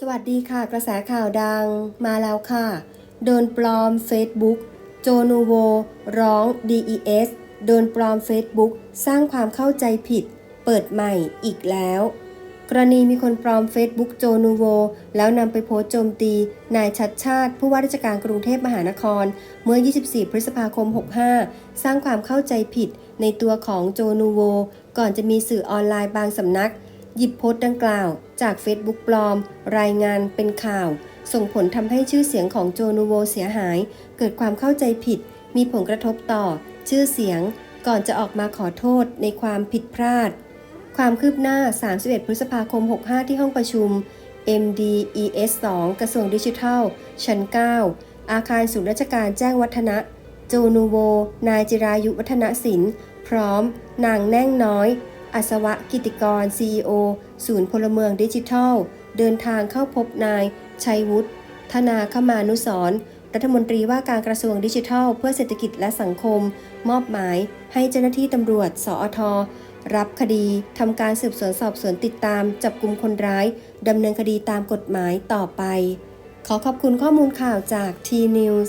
สวัสดีค่ะ กระแสข่าวดังมาแล้วค่ะ โดนปลอม Facebook โจนูโว ร้อง DES โดนปลอม Facebook สร้างความเข้าใจผิด เปิดใหม่อีกแล้ว กรณีมีคนปลอม Facebook โจนูโว แล้วนำไปโพสโจมตี นายชัดชาติ ผู้ว่าราชการกรุงเทพมหานคร เมื่อ 24 พฤษภาคม 65 สร้างความเข้าใจผิดในตัวของโจนูโว ก่อนจะมีสื่อออนไลน์บางสำนัก หยิบโพสต์ดังกล่าวจาก Facebook ปลอม รายงานเป็นข่าว ส่งผลทำให้ชื่อเสียงของโจนูโวเสียหาย เกิดความเข้าใจผิด มีผลกระทบต่อ ชื่อเสียง ก่อนจะออกมาขอโทษในความผิดพลาด ความคืบหน้า 31 พฤษภาคม 65 ที่ห้องประชุม MDES 2 กระทรวงดิจิทัล ชั้น 9 อาคารศูนย์ราชการแจ้งวัฒนะโจนูโว นายจิรายุวัฒนศิลป์ พร้อม นางแน่งน้อย อัศวะกิติกร CEO ศูนย์พลเมืองดิจิทัล เดินทางเข้าพบนาย ชัยวุฒิธนาคมานุสรรัฐมนตรีว่าการกระทรวงดิจิทัล เพื่อเศรษฐกิจและสังคม มอบหมายให้เจ้าหน้าที่ตำรวจ สอทรับคดีทำการสืบสวนสอบสวนติดตาม จับกลุ่มคนร้ายดำเนินคดีตามกฎหมายต่อไป ขอขอบคุณข้อมูลข่าวจาก T-News